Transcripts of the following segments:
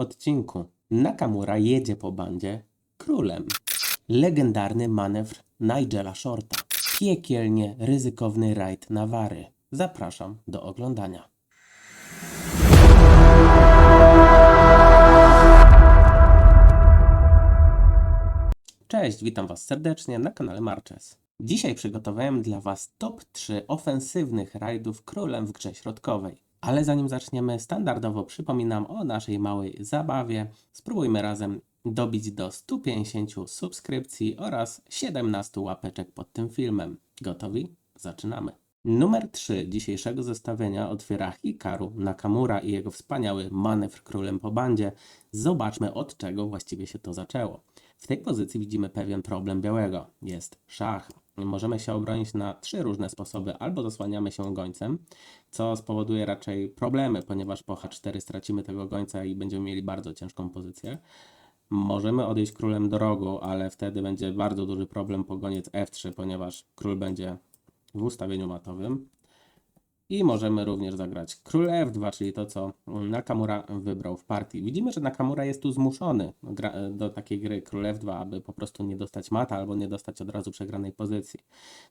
odcinku Nakamura jedzie po bandzie królem. Legendarny manewr Nigela Shorta. Piekielnie ryzykowny rajd Nawary. Zapraszam do oglądania. Cześć, witam Was serdecznie na kanale Marches. Dzisiaj przygotowałem dla Was top 3 ofensywnych rajdów królem w grze środkowej. Ale zanim zaczniemy, standardowo przypominam o naszej małej zabawie. Spróbujmy razem dobić do 150 subskrypcji oraz 17 łapeczek pod tym filmem. Gotowi? Zaczynamy. Numer 3 dzisiejszego zestawienia otwiera Hikaru Nakamura i jego wspaniały manewr królem po bandzie. Zobaczmy od czego właściwie się to zaczęło. W tej pozycji widzimy pewien problem białego. Jest szach. Możemy się obronić na trzy różne sposoby. Albo zasłaniamy się gońcem, co spowoduje raczej problemy, ponieważ po H4 stracimy tego gońca i będziemy mieli bardzo ciężką pozycję. Możemy odejść królem do rogu, ale wtedy będzie bardzo duży problem po goniec F3, ponieważ król będzie w ustawieniu matowym. I możemy również zagrać król F2, czyli to, co Nakamura wybrał w partii. Widzimy, że Nakamura jest tu zmuszony do takiej gry król F2, aby po prostu nie dostać mata albo nie dostać od razu przegranej pozycji.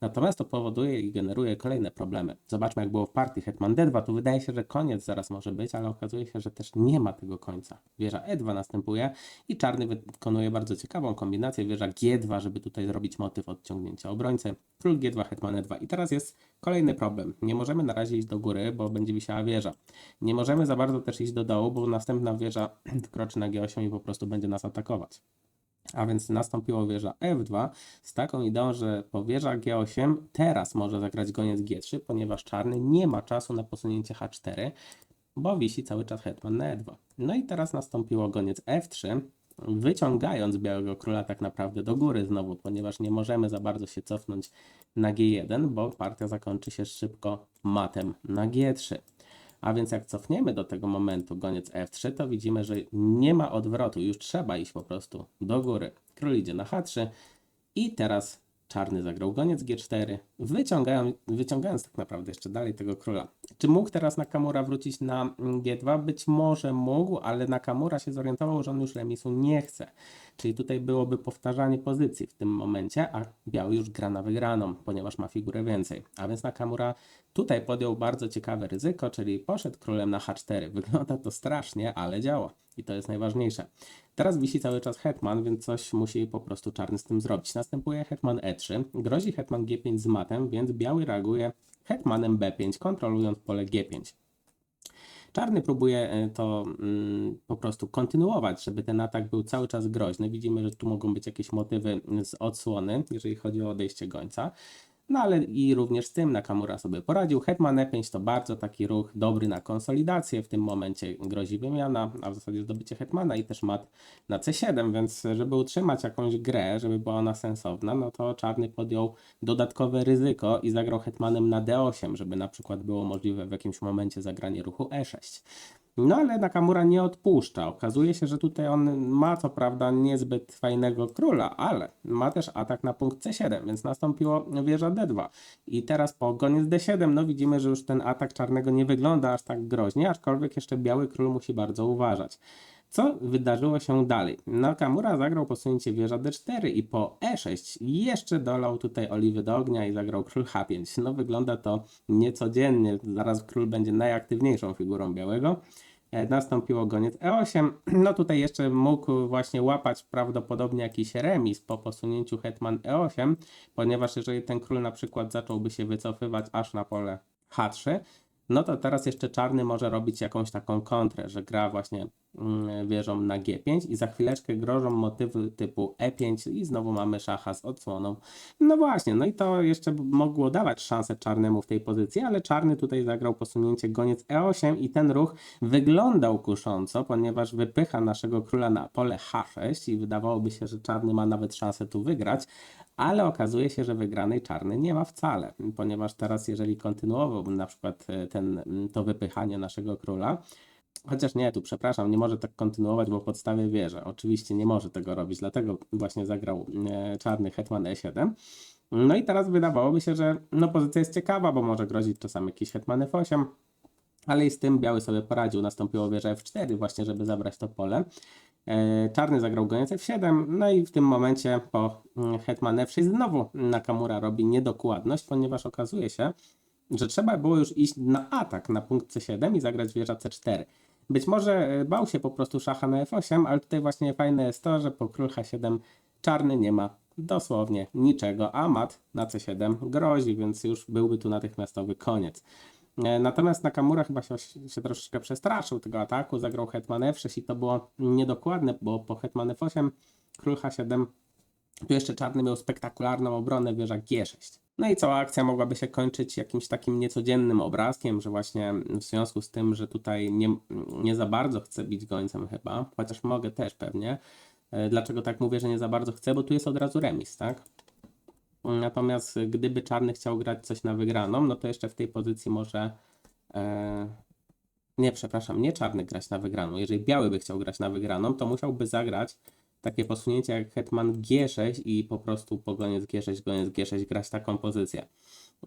Natomiast to powoduje i generuje kolejne problemy. Zobaczmy, jak było w partii Hetman D2. Tu wydaje się, że koniec zaraz może być, ale okazuje się, że też nie ma tego końca. Wieża E2 następuje i czarny wykonuje bardzo ciekawą kombinację. Wieża G2, żeby tutaj zrobić motyw odciągnięcia obrońcy. Król G2, Hetman E2. I teraz jest kolejny problem. Nie możemy na razie iść do góry, bo będzie wisiała wieża. Nie możemy za bardzo też iść do dołu, bo następna wieża wkroczy na G8 i po prostu będzie nas atakować. A więc nastąpiło wieża F2 z taką ideą, że po wieża G8 teraz może zagrać goniec G3, ponieważ czarny nie ma czasu na posunięcie H4, bo wisi cały czas hetman na E2. No i teraz nastąpiło goniec F3, wyciągając białego króla tak naprawdę do góry znowu, ponieważ nie możemy za bardzo się cofnąć na G1, bo partia zakończy się szybko matem na G3. A więc jak cofniemy do tego momentu goniec F3, to widzimy, że nie ma odwrotu, już trzeba iść po prostu do góry. Król idzie na H3 i teraz czarny zagrał goniec G4, wyciągają, wyciągając tak naprawdę jeszcze dalej tego króla. Czy mógł teraz Nakamura wrócić na mm, G2? Być może mógł, ale Nakamura się zorientował, że on już remisu nie chce. Czyli tutaj byłoby powtarzanie pozycji w tym momencie, a biały już gra na wygraną, ponieważ ma figurę więcej. A więc Nakamura tutaj podjął bardzo ciekawe ryzyko, czyli poszedł królem na H4. Wygląda to strasznie, ale działa. I to jest najważniejsze. Teraz wisi cały czas hetman, więc coś musi po prostu czarny z tym zrobić. Następuje hetman E3, grozi hetman G5 z matem, więc biały reaguje hetmanem B5, kontrolując pole G5. Czarny próbuje e, to mm, po prostu kontynuować, żeby ten atak był cały czas groźny. Widzimy, że tu mogą być jakieś motywy z odsłony, jeżeli chodzi o odejście gońca. No ale i również z tym Nakamura sobie poradził. Hetman E5 to bardzo taki ruch dobry na konsolidację. W tym momencie grozi wymiana, a w zasadzie zdobycie Hetmana i też mat na C7, więc żeby utrzymać jakąś grę, żeby była ona sensowna, no to czarny podjął dodatkowe ryzyko i zagrał Hetmanem na D8, żeby na przykład było możliwe w jakimś momencie zagranie ruchu E6. No ale Nakamura nie odpuszcza. Okazuje się, że tutaj on ma co prawda niezbyt fajnego króla, ale ma też atak na punkt C7, więc nastąpiło wieża D2. I teraz po goniec D7, no widzimy, że już ten atak czarnego nie wygląda aż tak groźnie, aczkolwiek jeszcze biały król musi bardzo uważać. Co wydarzyło się dalej? Nakamura zagrał posunięcie wieża D4 i po E6 jeszcze dolał tutaj oliwy do ognia i zagrał król H5. No wygląda to niecodziennie, zaraz król będzie najaktywniejszą figurą białego. E, Nastąpiło goniec E8. No tutaj jeszcze mógł właśnie łapać prawdopodobnie jakiś remis po posunięciu hetman E8, ponieważ jeżeli ten król na przykład zacząłby się wycofywać aż na pole H3, no to teraz jeszcze czarny może robić jakąś taką kontrę, że gra właśnie wieżą na G5 i za chwileczkę grożą motywy typu E5 i znowu mamy szacha z odsłoną. No właśnie, no i to jeszcze mogło dawać szansę czarnemu w tej pozycji, ale czarny tutaj zagrał posunięcie goniec E8 i ten ruch wyglądał kusząco, ponieważ wypycha naszego króla na pole H6 i wydawałoby się, że czarny ma nawet szansę tu wygrać, ale okazuje się, że wygranej czarny nie ma wcale, ponieważ teraz jeżeli kontynuowałbym na przykład e, ten, to wypychanie naszego króla, Chociaż nie, tu przepraszam, nie może tak kontynuować, bo podstawię wieżę. Oczywiście nie może tego robić, dlatego właśnie zagrał e, czarny hetman e7. No i teraz wydawałoby się, że no, pozycja jest ciekawa, bo może grozić czasami jakiś hetman f8, ale i z tym biały sobie poradził. Nastąpiło wieża F4 właśnie, żeby zabrać to pole. E, Czarny zagrał goniec F7, no i w tym momencie po mm, hetman F6 znowu Nakamura robi niedokładność, ponieważ okazuje się, że trzeba było już iść na atak na punkt C7 i zagrać wieża C4. Być może e, bał się po prostu szacha na F8, ale tutaj właśnie fajne jest to, że po król H7 czarny nie ma dosłownie niczego, a mat na C7 grozi, więc już byłby tu natychmiastowy koniec. E, Natomiast Nakamura chyba się, się troszeczkę przestraszył tego ataku, zagrał hetman F6 i to było niedokładne, bo po hetman F8 król H7 tu jeszcze czarny miał spektakularną obronę wieża G6. No i cała akcja mogłaby się kończyć jakimś takim niecodziennym obrazkiem, że właśnie w związku z tym, że tutaj nie, nie za bardzo chcę bić gońcem chyba, chociaż mogę też pewnie. E, Dlaczego tak mówię, że nie za bardzo chcę? Bo tu jest od razu remis, tak? Natomiast gdyby czarny chciał grać coś na wygraną, no to jeszcze w tej pozycji może. E, nie, przepraszam, nie czarny grać na wygraną. Jeżeli biały by chciał grać na wygraną, to musiałby zagrać takie posunięcie jak hetman G6 i po prostu po goniec G6, goniec G6 grać taką pozycję.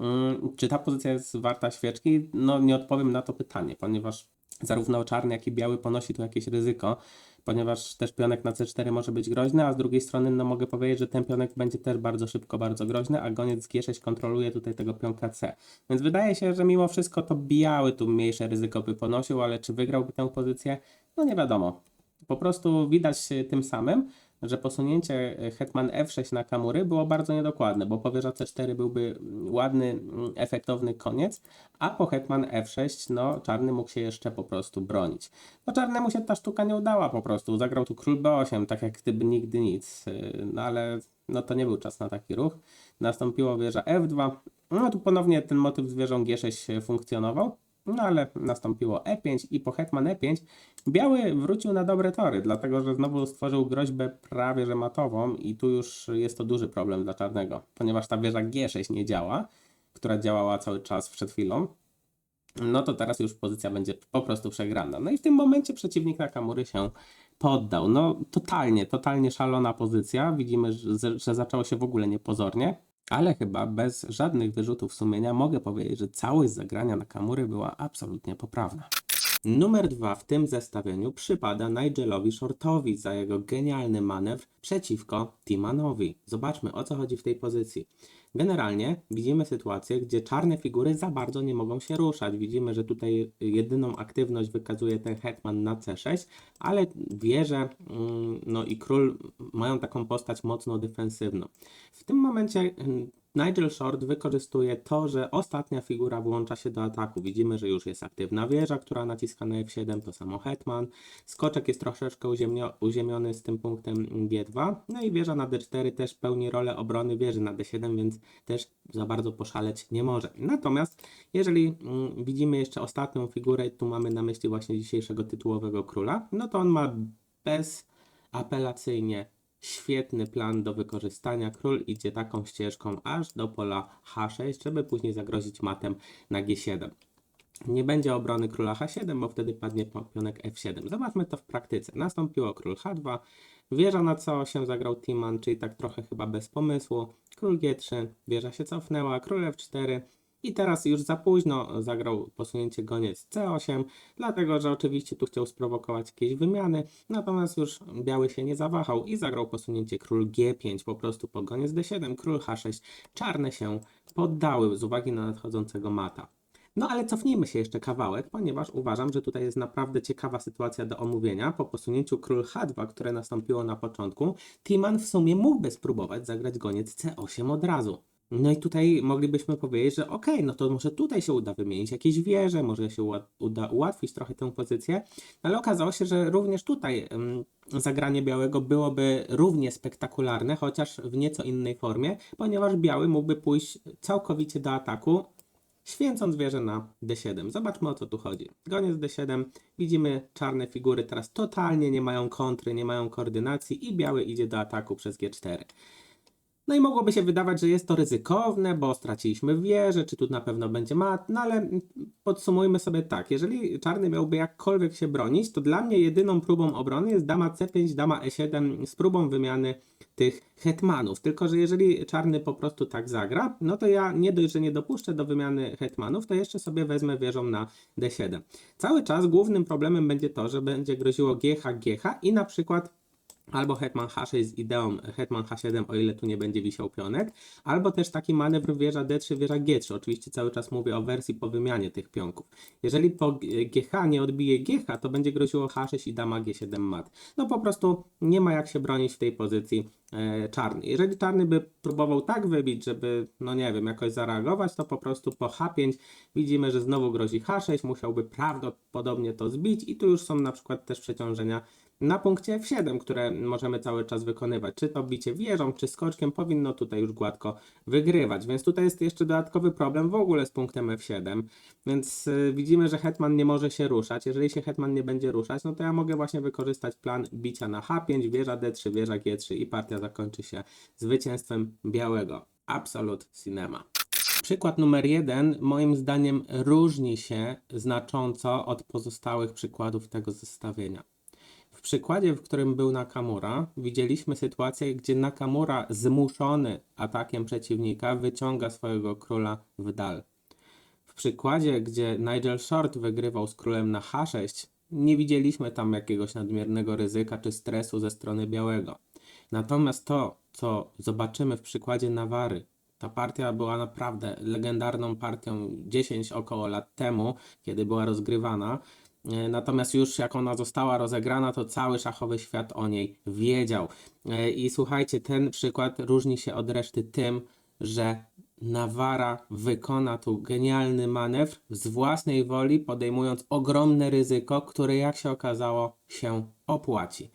Mm, Czy ta pozycja jest warta świeczki? No nie odpowiem na to pytanie, ponieważ zarówno czarny, jak i biały ponosi tu jakieś ryzyko, ponieważ też pionek na C4 może być groźny, a z drugiej strony no mogę powiedzieć, że ten pionek będzie też bardzo szybko, bardzo groźny, a goniec G6 kontroluje tutaj tego pionka C. Więc wydaje się, że mimo wszystko to biały tu mniejsze ryzyko by ponosił, ale czy wygrałby tę pozycję? No nie wiadomo. Po prostu widać e, tym samym, że posunięcie e, hetman f6 na kamury było bardzo niedokładne, bo po wieża c4 byłby mm, ładny, mm, efektowny koniec, a po hetman f6 no czarny mógł się jeszcze po prostu bronić. No czarnemu się ta sztuka nie udała po prostu, zagrał tu król b8, tak jak gdyby nigdy nic, Yy, no ale no to nie był czas na taki ruch. Nastąpiło wieża f2, no tu ponownie ten motyw z wieżą g6 funkcjonował. No ale nastąpiło E5 i po hetman E5 biały wrócił na dobre tory, dlatego że znowu stworzył groźbę prawie że matową i tu już jest to duży problem dla czarnego, ponieważ ta wieża G6 nie działa, która działała cały czas przed chwilą. No to teraz już pozycja będzie po prostu przegrana. No i w tym momencie przeciwnik Nakamury się poddał. No totalnie, totalnie szalona pozycja. Widzimy, że, że zaczęło się w ogóle niepozornie. Ale chyba bez żadnych wyrzutów sumienia mogę powiedzieć, że całość zagrania na kamury była absolutnie poprawna. Numer dwa w tym zestawieniu przypada Nigelowi Shortowi za jego genialny manewr przeciwko Timanowi. Zobaczmy o co chodzi w tej pozycji. Generalnie widzimy sytuację, gdzie czarne figury za bardzo nie mogą się ruszać. Widzimy, że tutaj jedyną aktywność wykazuje ten hetman na c6, ale wieże mm, no i król mają taką postać mocno defensywną. W tym momencie mm, Nigel Short wykorzystuje to, że ostatnia figura włącza się do ataku. Widzimy, że już jest aktywna wieża, która naciska na F7, to samo hetman. Skoczek jest troszeczkę uziemnio, uziemiony z tym punktem G2. No i wieża na D4 też pełni rolę obrony wieży na D7, więc też za bardzo poszaleć nie może. Natomiast jeżeli mm, widzimy jeszcze ostatnią figurę, tu mamy na myśli właśnie dzisiejszego tytułowego króla, no to on ma bezapelacyjnie świetny plan do wykorzystania. Król idzie taką ścieżką aż do pola H6, żeby później zagrozić matem na G7. Nie będzie obrony króla H7, bo wtedy padnie pionek F7. Zobaczmy to w praktyce. Nastąpiło król H2, wieża na C8 zagrał Timan, czyli tak trochę chyba bez pomysłu. Król G3, wieża się cofnęła, król F4, i teraz już za późno zagrał posunięcie goniec C8, dlatego że oczywiście tu chciał sprowokować jakieś wymiany, natomiast już biały się nie zawahał i zagrał posunięcie król G5, po prostu po goniec D7, król H6. Czarne się poddały z uwagi na nadchodzącego mata. No ale cofnijmy się jeszcze kawałek, ponieważ uważam, że tutaj jest naprawdę ciekawa sytuacja do omówienia. Po posunięciu król H2, które nastąpiło na początku, Timan w sumie mógłby spróbować zagrać goniec C8 od razu. No i tutaj moglibyśmy powiedzieć, że okej, no to może tutaj się uda wymienić jakieś wieże, może się uda ułatwić trochę tę pozycję, ale okazało się, że również tutaj zagranie białego byłoby równie spektakularne, chociaż w nieco innej formie, ponieważ biały mógłby pójść całkowicie do ataku, święcąc wieżę na D7. Zobaczmy o co tu chodzi. Goniec D7, widzimy czarne figury teraz totalnie nie mają kontry, nie mają koordynacji i biały idzie do ataku przez G4. No i mogłoby się wydawać, że jest to ryzykowne, bo straciliśmy wieżę, czy tu na pewno będzie mat, no ale podsumujmy sobie tak, jeżeli czarny miałby jakkolwiek się bronić, to dla mnie jedyną próbą obrony jest dama C5, dama E7 z próbą wymiany tych hetmanów. Tylko, że jeżeli czarny po prostu tak zagra, no to ja nie dość, że nie dopuszczę do wymiany hetmanów, to jeszcze sobie wezmę wieżą na D7. Cały czas głównym problemem będzie to, że będzie groziło GH, GH i na przykład albo hetman H6 z ideą hetman H7, o ile tu nie będzie wisiał pionek, albo też taki manewr wieża D3, wieża G3. Oczywiście cały czas mówię o wersji po wymianie tych pionków. Jeżeli po GH nie odbije GH, to będzie groziło H6 i dama G7 mat. No po prostu nie ma jak się bronić w tej pozycji e, czarny. Jeżeli czarny by próbował tak wybić, żeby, no nie wiem, jakoś zareagować, to po prostu po H5 widzimy, że znowu grozi H6, musiałby prawdopodobnie to zbić i tu już są na przykład też przeciążenia na punkcie F7, które możemy cały czas wykonywać. Czy to bicie wieżą, czy skoczkiem powinno tutaj już gładko wygrywać. Więc tutaj jest jeszcze dodatkowy problem w ogóle z punktem F7. Więc y, widzimy, że hetman nie może się ruszać. Jeżeli się hetman nie będzie ruszać, no to ja mogę właśnie wykorzystać plan bicia na H5, wieża D3, wieża G3 i partia zakończy się zwycięstwem białego. Absolut cinema. Przykład numer jeden, moim zdaniem, różni się znacząco od pozostałych przykładów tego zestawienia. Przykładzie, w którym był Nakamura, widzieliśmy sytuację, gdzie Nakamura zmuszony atakiem przeciwnika wyciąga swojego króla w dal. W przykładzie, gdzie Nigel Short wygrywał z królem na H6, nie widzieliśmy tam jakiegoś nadmiernego ryzyka czy stresu ze strony białego. Natomiast to, co zobaczymy w przykładzie Nawary, ta partia była naprawdę legendarną partią 10 około lat temu, kiedy była rozgrywana. E, Natomiast już jak ona została rozegrana, to cały szachowy świat o niej wiedział. E, I słuchajcie, ten przykład różni się od reszty tym, że Nawara wykona tu genialny manewr z własnej woli, podejmując ogromne ryzyko, które jak się okazało się opłaci.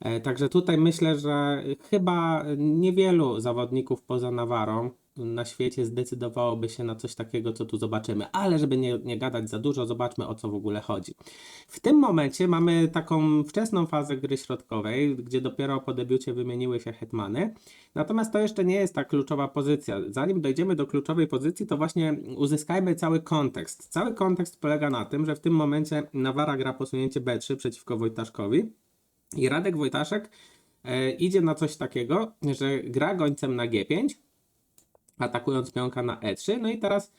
E, Także tutaj myślę, że chyba niewielu zawodników poza Nawarą na świecie zdecydowałoby się na coś takiego, co tu zobaczymy. Ale żeby nie, nie gadać za dużo, zobaczmy o co w ogóle chodzi. W tym momencie mamy taką wczesną fazę gry środkowej, gdzie dopiero po debiucie wymieniły się hetmany. Natomiast to jeszcze nie jest ta kluczowa pozycja. Zanim dojdziemy do kluczowej pozycji, to właśnie uzyskajmy cały kontekst. Cały kontekst polega na tym, że w tym momencie Nawara gra posunięcie B3 przeciwko Wojtaszkowi i Radek Wojtaszek e, idzie na coś takiego, że gra gońcem na G5, atakując pionka na E3. No i teraz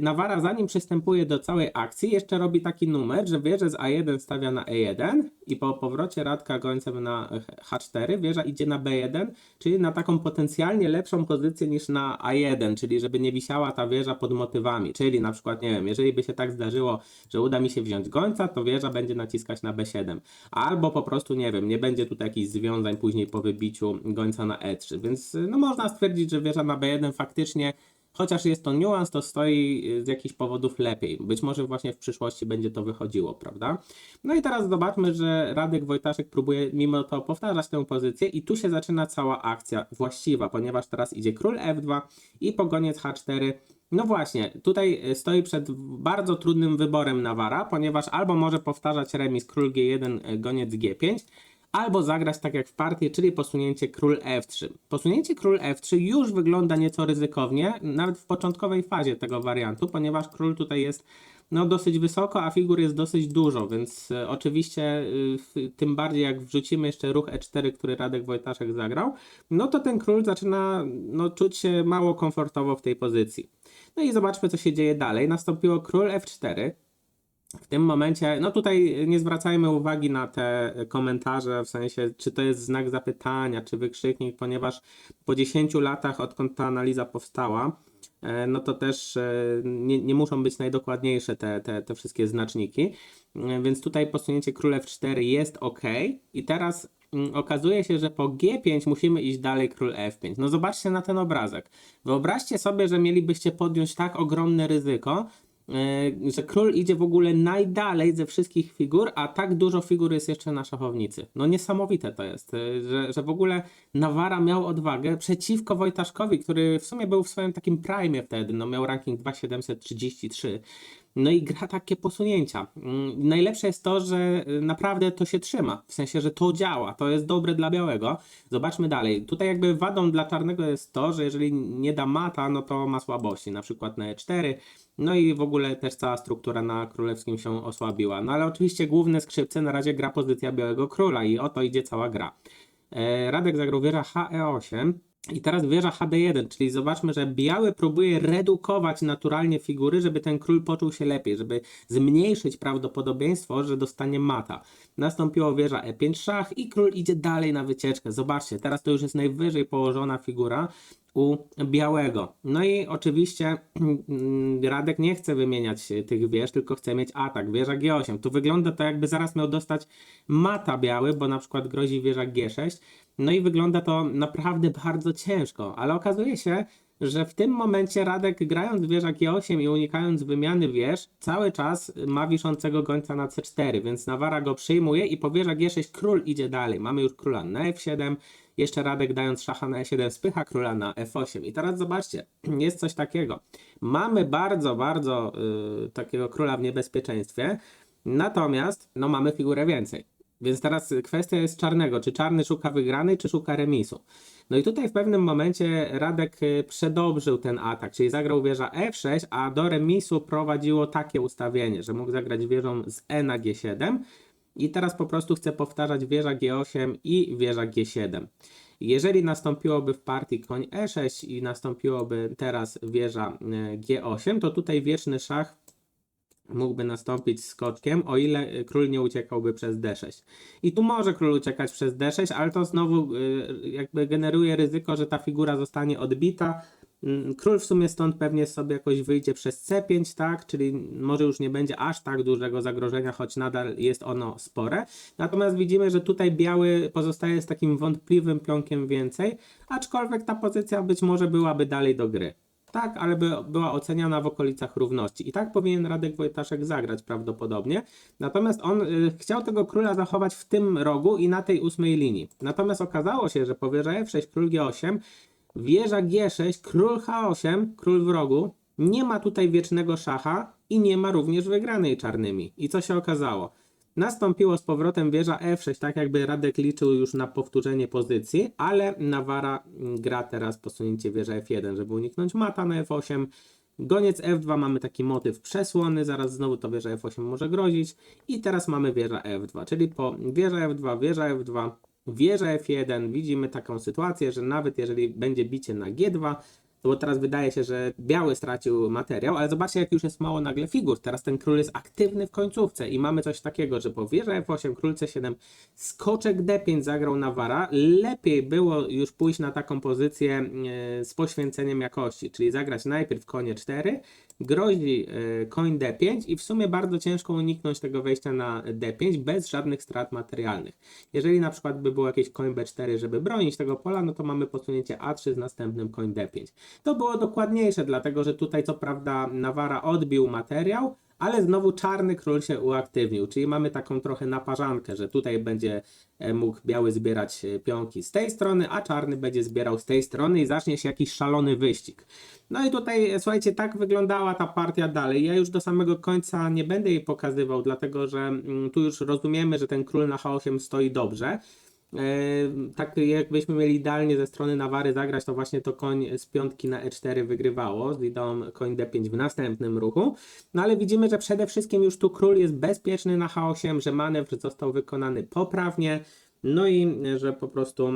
Nawara zanim przystępuje do całej akcji, jeszcze robi taki numer, że wieżę z A1 stawia na E1 i po powrocie Radka gońcem na H4 wieża idzie na B1, czyli na taką potencjalnie lepszą pozycję niż na A1, czyli żeby nie wisiała ta wieża pod motywami. Czyli na przykład, nie wiem, jeżeli by się tak zdarzyło, że uda mi się wziąć gońca, to wieża będzie naciskać na B7. Albo po prostu, nie wiem, nie będzie tutaj jakichś związań później po wybiciu gońca na E3. Więc no można stwierdzić, że wieża na B1 faktycznie Chociaż jest to niuans, to stoi z jakichś powodów lepiej. Być może właśnie w przyszłości będzie to wychodziło, prawda? No i teraz zobaczmy, że Radek Wojtaszek próbuje mimo to powtarzać tę pozycję i tu się zaczyna cała akcja właściwa, ponieważ teraz idzie król F2 i pogoniec H4. No właśnie, tutaj stoi przed bardzo trudnym wyborem Nawara, ponieważ albo może powtarzać remis król G1, goniec G5, albo zagrać tak jak w partii, czyli posunięcie król f3. Posunięcie król f3 już wygląda nieco ryzykownie, nawet w początkowej fazie tego wariantu, ponieważ król tutaj jest no, dosyć wysoko, a figur jest dosyć dużo, więc e, oczywiście y, tym bardziej jak wrzucimy jeszcze ruch e4, który Radek Wojtaszek zagrał, no to ten król zaczyna no, czuć się mało komfortowo w tej pozycji. No i zobaczmy, co się dzieje dalej. Nastąpiło król f4, w tym momencie, no tutaj nie zwracajmy uwagi na te komentarze, w sensie, czy to jest znak zapytania, czy wykrzyknik, ponieważ po 10 latach, odkąd ta analiza powstała, e, no to też e, nie, nie muszą być najdokładniejsze te, te, te wszystkie znaczniki. E, więc tutaj posunięcie król f4 jest ok. I teraz mm, okazuje się, że po G5 musimy iść dalej król F5. No zobaczcie na ten obrazek. Wyobraźcie sobie, że mielibyście podjąć tak ogromne ryzyko, że król idzie w ogóle najdalej ze wszystkich figur, a tak dużo figur jest jeszcze na szachownicy. No niesamowite to jest, e, że, że w ogóle Nawara miał odwagę przeciwko Wojtaszkowi, który w sumie był w swoim takim prime wtedy, no miał ranking 2733. No i gra takie posunięcia. Mm, Najlepsze jest to, że y, naprawdę to się trzyma. W sensie, że to działa, to jest dobre dla białego. Zobaczmy dalej. Tutaj jakby wadą dla czarnego jest to, że jeżeli nie da mata, no to ma słabości, na przykład na E4. No i w ogóle też cała struktura na królewskim się osłabiła. No ale oczywiście główne skrzypce na razie gra pozycja białego króla i o to idzie cała gra. E, Radek zagrał wieża HE8 i teraz wieża HD1, czyli zobaczmy, że biały próbuje redukować naturalnie figury, żeby ten król poczuł się lepiej, żeby zmniejszyć prawdopodobieństwo, że dostanie mata. Nastąpiło wieża E5 szach i król idzie dalej na wycieczkę. Zobaczcie, teraz to już jest najwyżej położona figura u białego. No i oczywiście Radek nie chce wymieniać tych wież, tylko chce mieć atak, wieża G8. Tu wygląda to jakby zaraz miał dostać mata biały, bo na przykład grozi wieża G6. No i wygląda to naprawdę bardzo ciężko, ale okazuje się, że w tym momencie Radek grając wieża G8 i unikając wymiany wież, cały czas ma wiszącego gońca na C4, więc Nawara go przyjmuje i po wieża G6 król idzie dalej. Mamy już króla na F7, jeszcze Radek dając szacha na E7 spycha króla na F8. I teraz zobaczcie, jest coś takiego. Mamy bardzo, bardzo y, takiego króla w niebezpieczeństwie, natomiast no mamy figurę więcej. Więc teraz kwestia jest czarnego, czy czarny szuka wygranej, czy szuka remisu. No i tutaj w pewnym momencie Radek y, przedobrzył ten atak, czyli zagrał wieża F6, a do remisu prowadziło takie ustawienie, że mógł zagrać wieżą z E na G7 i teraz po prostu chce powtarzać wieża G8 i wieża G7. Jeżeli nastąpiłoby w partii koń E6 i nastąpiłoby teraz wieża y, G8, to tutaj wieczny szach mógłby nastąpić skoczkiem, o ile król nie uciekałby przez D6. I tu może król uciekać przez D6, ale to znowu y, jakby generuje ryzyko, że ta figura zostanie odbita. Mm, Król w sumie stąd pewnie sobie jakoś wyjdzie przez C5, tak? Czyli może już nie będzie aż tak dużego zagrożenia, choć nadal jest ono spore. Natomiast widzimy, że tutaj biały pozostaje z takim wątpliwym pionkiem więcej, aczkolwiek ta pozycja być może byłaby dalej do gry. Tak, ale by, była oceniana w okolicach równości. I tak powinien Radek Wojtaszek zagrać prawdopodobnie. Natomiast on y, chciał tego króla zachować w tym rogu i na tej ósmej linii. Natomiast okazało się, że po wieża F6, król G8, wieża G6, król H8, król w rogu, nie ma tutaj wiecznego szacha i nie ma również wygranej czarnymi. I co się okazało? Nastąpiło z powrotem wieża F6, tak jakby Radek liczył już na powtórzenie pozycji, ale Nawara gra teraz posunięcie wieża F1, żeby uniknąć mata na F8. Goniec F2 mamy taki motyw przesłony, zaraz znowu to wieża F8 może grozić i teraz mamy wieża F2, czyli po wieża F2, wieża F2, wieża F1 widzimy taką sytuację, że nawet jeżeli będzie bicie na G2, no bo teraz wydaje się, że biały stracił materiał, ale zobaczcie, jak już jest mało nagle figur. Teraz ten król jest aktywny w końcówce i mamy coś takiego, że po wieża F8, król C7, skoczek D5 zagrał Nawara. Lepiej było już pójść na taką pozycję e, z poświęceniem jakości, czyli zagrać najpierw konie 4, grozi e, koń D5 i w sumie bardzo ciężko uniknąć tego wejścia na D5 bez żadnych strat materialnych. Jeżeli na przykład by było jakieś koń B4, żeby bronić tego pola, no to mamy posunięcie A3 z następnym koń D5. To było dokładniejsze, dlatego że tutaj co prawda Nawara odbił materiał, ale znowu czarny król się uaktywnił, czyli mamy taką trochę naparzankę, że tutaj będzie e, mógł biały zbierać e, pionki z tej strony, a czarny będzie zbierał z tej strony i zacznie się jakiś szalony wyścig. No i tutaj, e, słuchajcie, tak wyglądała ta partia dalej. Ja już do samego końca nie będę jej pokazywał, dlatego że mm, tu już rozumiemy, że ten król na H8 stoi dobrze. E, tak jakbyśmy mieli idealnie ze strony Nawary zagrać, to właśnie to koń z piątki na E4 wygrywało, z idą koń D5 w następnym ruchu. No ale widzimy, że przede wszystkim już tu król jest bezpieczny na H8, że manewr został wykonany poprawnie, no i e, że po prostu e,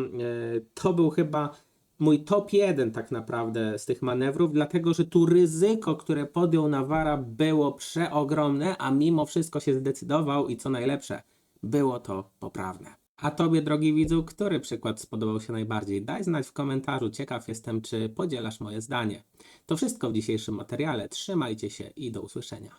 to był chyba mój top 1 tak naprawdę z tych manewrów, dlatego że tu ryzyko, które podjął Nawara było przeogromne, a mimo wszystko się zdecydował i co najlepsze, było to poprawne. A Tobie, drogi widzu, który przykład spodobał się najbardziej? Daj znać w komentarzu, ciekaw jestem, czy podzielasz moje zdanie. To wszystko w dzisiejszym materiale. Trzymajcie się i do usłyszenia.